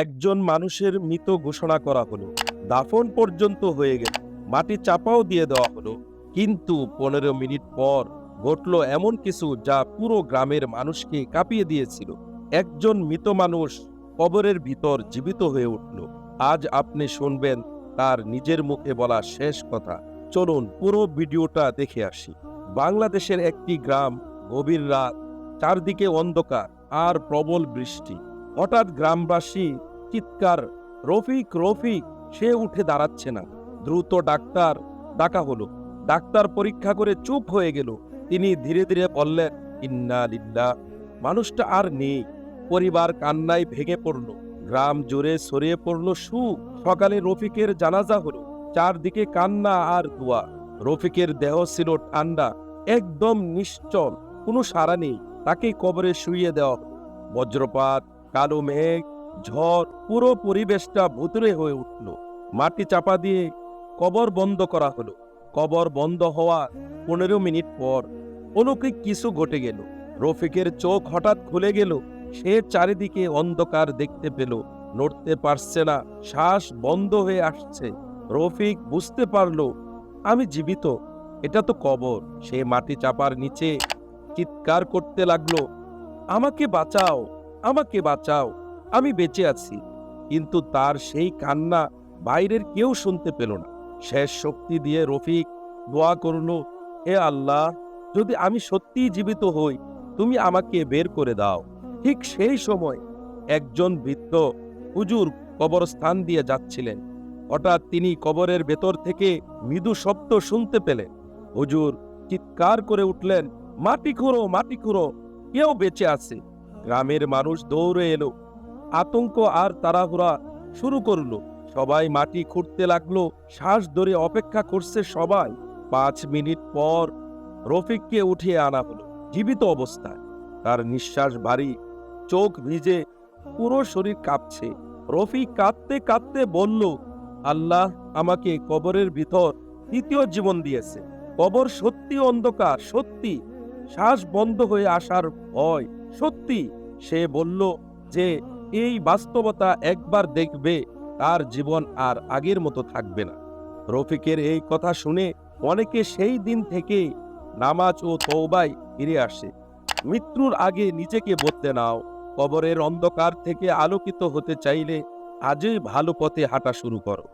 একজন মানুষের মৃত ঘোষণা করা হলো। দাফন পর্যন্ত হয়ে গেল। মাটি চাপাও দিয়ে দেওয়া হলো। কিন্তু পনেরো মিনিট পর ঘটলো এমন কিছু যা পুরো গ্রামের মানুষকে কাঁপিয়ে দিয়েছিল। একজন মৃত মানুষ কবরের ভিতর জীবিত হয়ে উঠল। আজ আপনি শুনবেন তার নিজের মুখে বলা শেষ কথা। চলুন পুরো ভিডিওটা দেখে আসি। বাংলাদেশের একটি গ্রাম গভীর রাত, চারদিকে অন্ধকার আর প্রবল বৃষ্টি। হঠাৎ গ্রামবাসী চিৎকার, রফিক রফিক, সে উঠে দাঁড়াচ্ছে না। দ্রুত ডাক্তার ডাকা হলো। ডাক্তার পরীক্ষা করে চুপ হয়ে গেল। তিনি ধীরে ধীরে বললেন, ইন্না লিল্লাহ, মানুষটা আর নেই। পরিবার কান্নায় ভেঙে পড়ল। গ্রাম জুড়ে ছড়িয়ে পড়ল সুখ। সকালে রফিকের জানাজা হলো। চারদিকে কান্না আর দোয়া। রফিকের দেহ ছিল ঠান্ডা, একদম নিশ্চল। কোনো সারা নেই। তাকে কবরে শুইয়ে দেওয়া বজ্রপাত কালো মেঘ, ঝড় পুরো পরিবেশটা ভুতুরে হয়ে উঠল। মাটি চাপা দিয়ে কবর বন্ধ করা হলো। কবর বন্ধ হওয়া পনেরো মিনিট পর অলৌকিক কিছু ঘটে গেল। রফিকের চোখ হঠাৎ খুলে গেল। সে চারিদিকে অন্ধকার দেখতে পেল। নড়তে পারছে না। শ্বাস বন্ধ হয়ে আসছে। রফিক বুঝতে পারল, আমি জীবিত। এটা তো কবর। সে মাটি চাপার নিচে চিৎকার করতে লাগল, আমাকে বাঁচাও। আমাকে বাঁচাও, আমি বেঁচে আছি। কিন্তু তার সেই কান্না বাইরের কেউ শুনতে পেল না। শেষ শক্তি দিয়ে রফিক দোয়া করল, হে আল্লাহ, যদি আমি সত্যিই জীবিত হই, তুমি আমাকে বের করে দাও। ঠিক সেই সময় একজন বৃদ্ধ হুজুর কবরস্থান দিয়ে যাচ্ছিলেন। হঠাৎ তিনি কবরের ভেতর থেকে মৃদু শব্দ শুনতে পেলেন। হুজুর চিৎকার করে উঠলেন, মাটি খুঁড়ো মাটি খুঁড়ো, কেউ বেঁচে আছে। গ্রামের মানুষ দৌড়ে এলো। আতঙ্ক আর তাড়াহুড়া শুরু করল। সবাই মাটি খুঁড়তে লাগল। শ্বাস ধরে অপেক্ষা করছে সবাই। পাঁচ মিনিট পর রফিককে উঠিয়ে আনা হলো। জীবিত অবস্থায়। তার নিঃশ্বাস ভারী। চোখ ভিজে পুরো শরীর কাঁপছে। রফিক কাঁদতে কাঁদতে বলল, আল্লাহ আমাকে কবরের ভিতর তৃতীয় জীবন দিয়েছে। কবর সত্যি অন্ধকার সত্যি শ্বাস বন্ধ হয়ে আসার ভয়। সত্যি, সে বলল যে, এই বাস্তবতা একবার দেখবে, তার জীবন আর আগের মতো থাকবে না। রফিকের এই কথা শুনে অনেকে সেই দিন থেকে নামাজ ও তৌবায় ফিরে আসে। মৃত্যুর আগে নিজেকে বদলে নাও। কবরের অন্ধকার থেকে আলোকিত হতে চাইলে আজই ভালো পথে হাঁটা শুরু করো।